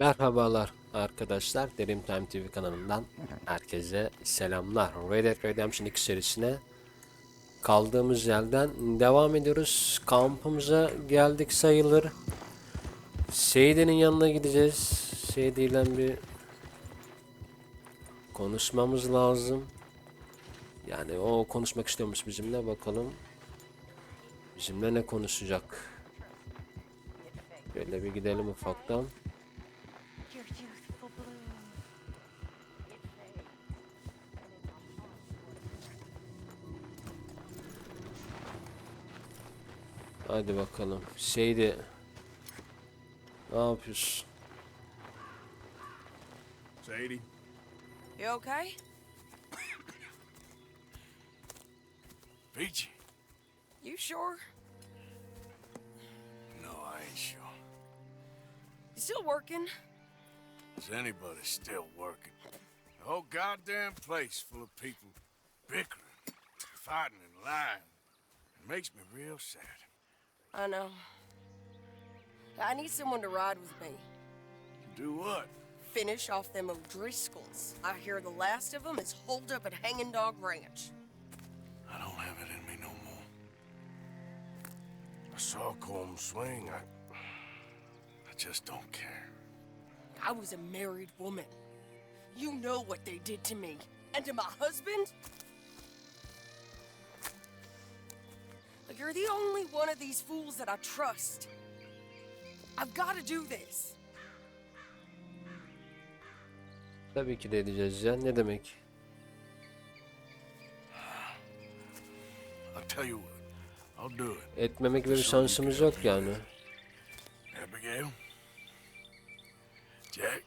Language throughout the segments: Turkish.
Merhabalar arkadaşlar. Derim Time TV kanalından herkese selamlar. Red Dead Redemption 2 serisine kaldığımız yerden devam ediyoruz. Kampımıza geldik sayılır. Seydi'nin yanına gideceğiz. Seydi ile bir konuşmamız lazım. Yani o konuşmak istiyormuş bizimle bakalım. Bizimle ne konuşacak? Böyle bir gidelim ufaktan. Hadi bakalım. Şeydi. Ne yapıyorsun? Sadie, You okay? Peachy. You sure? No, I ain't sure. You still working? Is anybody still working? The whole goddamn place full of people bickering, fighting, and lying. It makes me real sad. I know. I need someone to ride with me. Do what? Finish off them O'Driscolls. I hear the last of them is holed up at Hanging Dog Ranch. I don't have it in me no more. I saw Colm swing. I, I just don't care. I was a married woman. You know what they did to me. And to my husband? You're the only one of these fools that I trust. I've got to do this. Tabii ki de edeceğiz ya. Ne demek? I'll tell you what. I'll do it. Etmeme gibi bir şansımız yok yani. Abigail, Jack,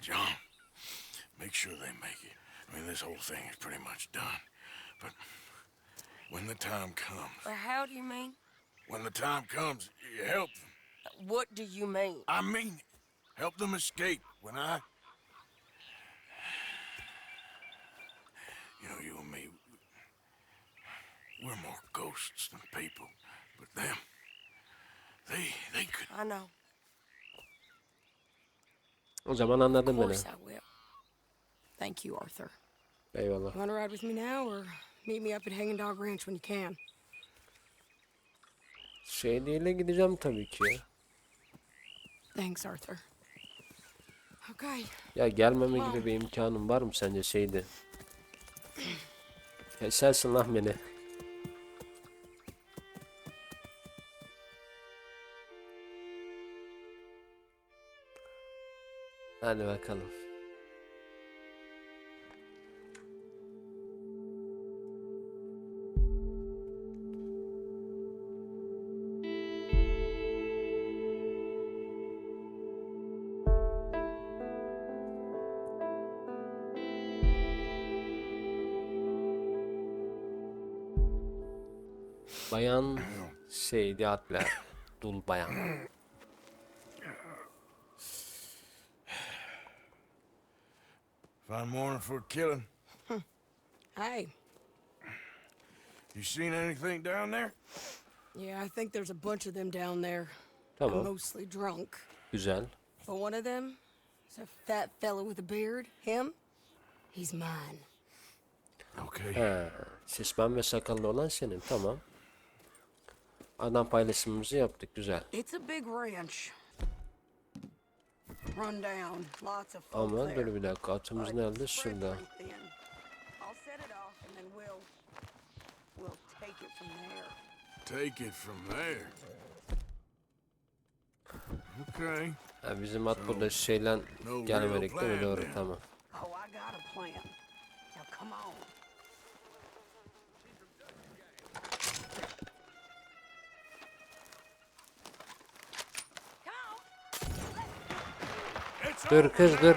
John, make sure they make it. I mean, this whole thing is pretty much done. But when the time comes, Or how do you mean? when the time comes, you help them. What do you mean? I mean. Help them escape when I. You know, you and me, we're more ghosts than people. But them, they, they could. I know. O zaman anladın Of beni. course I will. Thank you, Arthur. Eyvallah. You want to ride with me now, or meet me up at Hanging Dog Ranch when you can? Şeydiyle gideceğim tabii ki. Thanks, Arthur. Okay. Ya gelmeme gibi bir imkanım var mı sence şeydi? Ya sensin lan beni. Hadi bakalım. Bayan şeydi Adler. Dul bayan. Fine morning for a killing. Hey. You seen anything down there? Yeah, I think there's a bunch of them down there. Tamam. Mostly drunk. Güzel. But one of them is a fat fella with a beard. Him? He's mine. Okay. He, şişman ve sakallı olan senin. Tamam. Adam paylaşımımızı yaptık. Güzel. It's a big ranch. Run down. Lots of folk Ama there. dur bir dakika. Atımız nerede? Şurada. take it from there. Take it from there. Okay. Ha, bizim at burada şeyle gelmedik değil mi? Doğru tamam. Dur kız dur.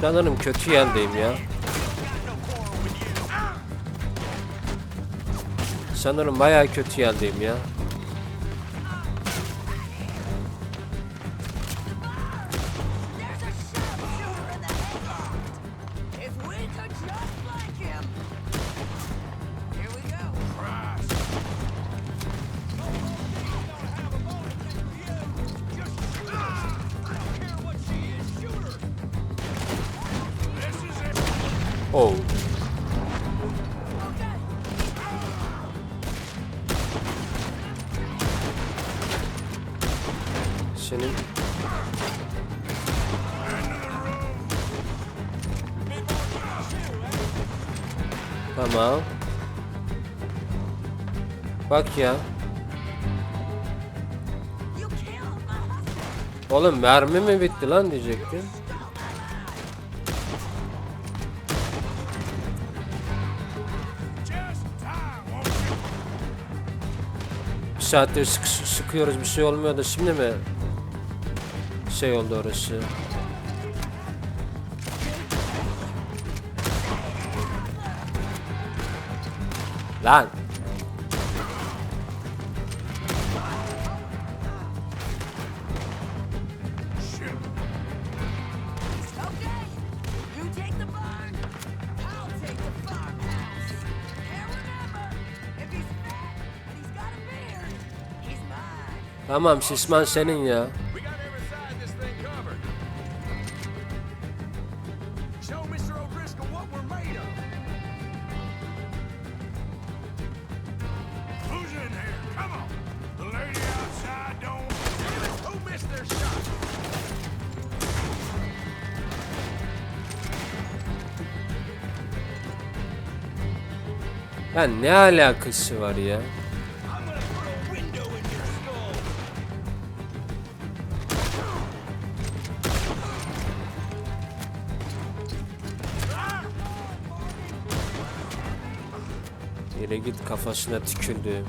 Sanırım kötü yerdeyim ya. Sanırım bayağı kötü yerdeyim ya. There's Tamam. Bak ya. Oğlum mermi mi bitti lan diyecektim. Bir saattir sık sıkıyoruz bir şey olmuyor da şimdi mi şey oldu orası? Mine. tamam şişman senin ya. Ya ne alakası var ya? Yere git kafasına tükürdü.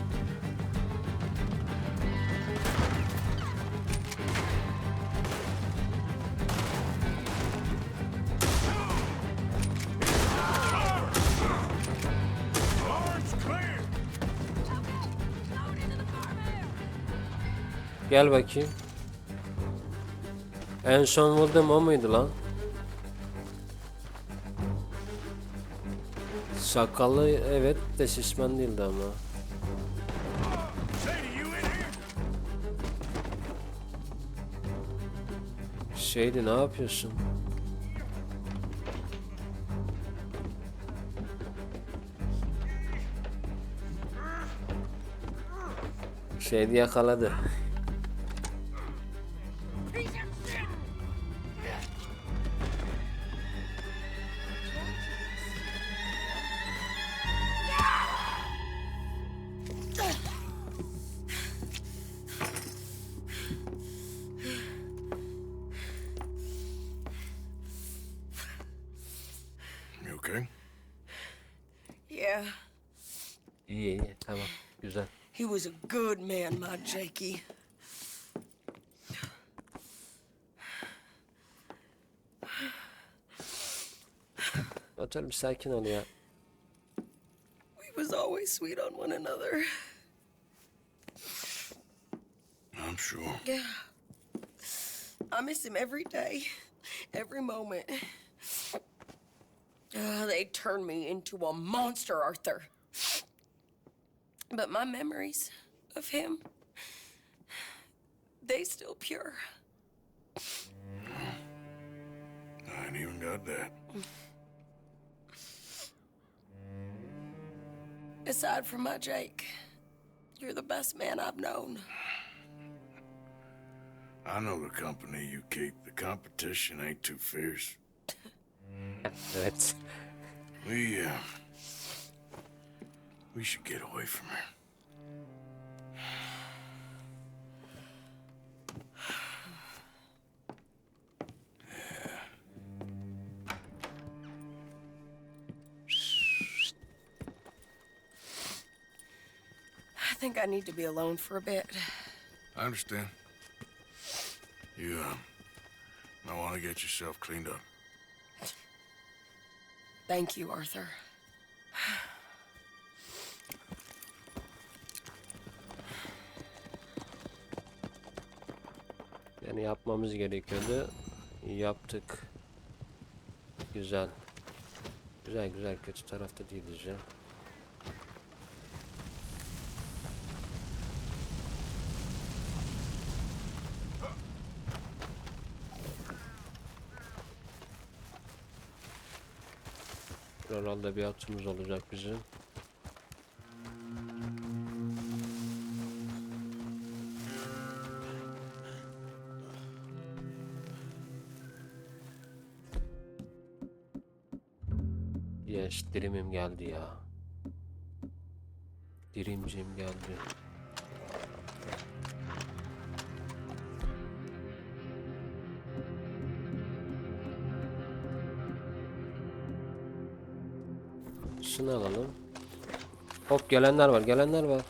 Gel bakayım. En son vurduğum o muydu lan? Sakallı evet de şişman değildi ama. Şeydi ne yapıyorsun? Şeydi yakaladı. He was a good man, my Jakey. Otur bir sakin ol ya. We was always sweet on one another. I'm sure. Yeah. I miss him every day, every moment. Uh, they turned me into a monster, Arthur. But my memories of him, they still pure. I ain't even got that. Aside from my Jake, you're the best man I've known. I know the company you keep. The competition ain't too fierce. That's. We, uh, we should get away from her. I think I need to be alone for a bit. I understand. You, uh, might want to get yourself cleaned up. Thank you, Arthur. Yapmamız gerekiyordu. Yaptık. Güzel. Güzel güzel kötü tarafta değiliz ya. Herhalde bir atımız olacak bizim. Yes, dirimim geldi ya. Dirimcim geldi. Şunu alalım. Hop gelenler var, gelenler var.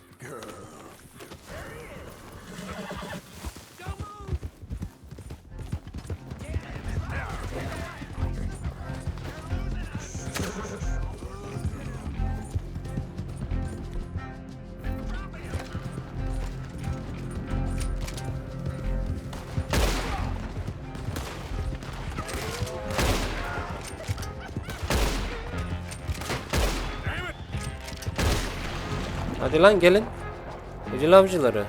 Hadi lan gelin. Ödül avcıları.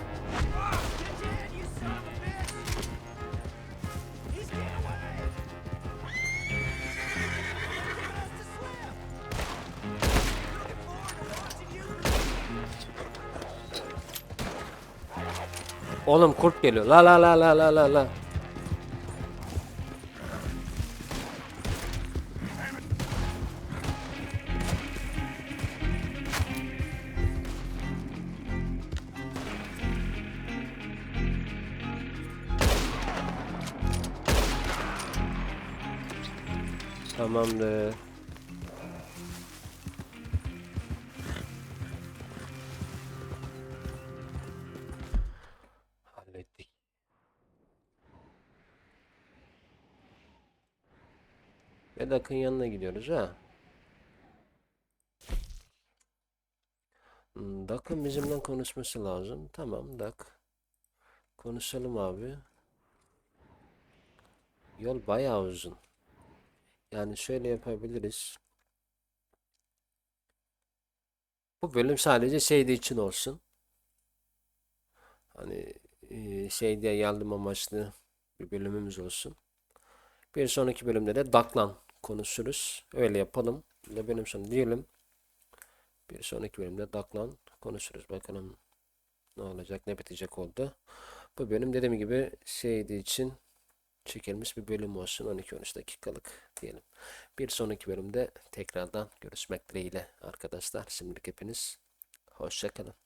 Oğlum kurt geliyor. La la la la la la la. Tamamdır. Hallettik. Ve Duck'ın yanına gidiyoruz ha. Hmm, Duck'ın bizimle konuşması lazım. Tamam Duck. Konuşalım abi. Yol bayağı uzun. Yani şöyle yapabiliriz. Bu bölüm sadece şeyde için olsun. Hani e, şey yardım amaçlı bir bölümümüz olsun. Bir sonraki bölümde de Daklan konuşuruz. Öyle yapalım. Ve bölüm sonu diyelim. Bir sonraki bölümde Daklan konuşuruz. Bakalım ne olacak, ne bitecek oldu. Bu bölüm dediğim gibi şeydi için çekilmiş bir bölüm olsun. 12-13 dakikalık diyelim. Bir sonraki bölümde tekrardan görüşmek dileğiyle arkadaşlar. Şimdilik hepiniz hoşçakalın.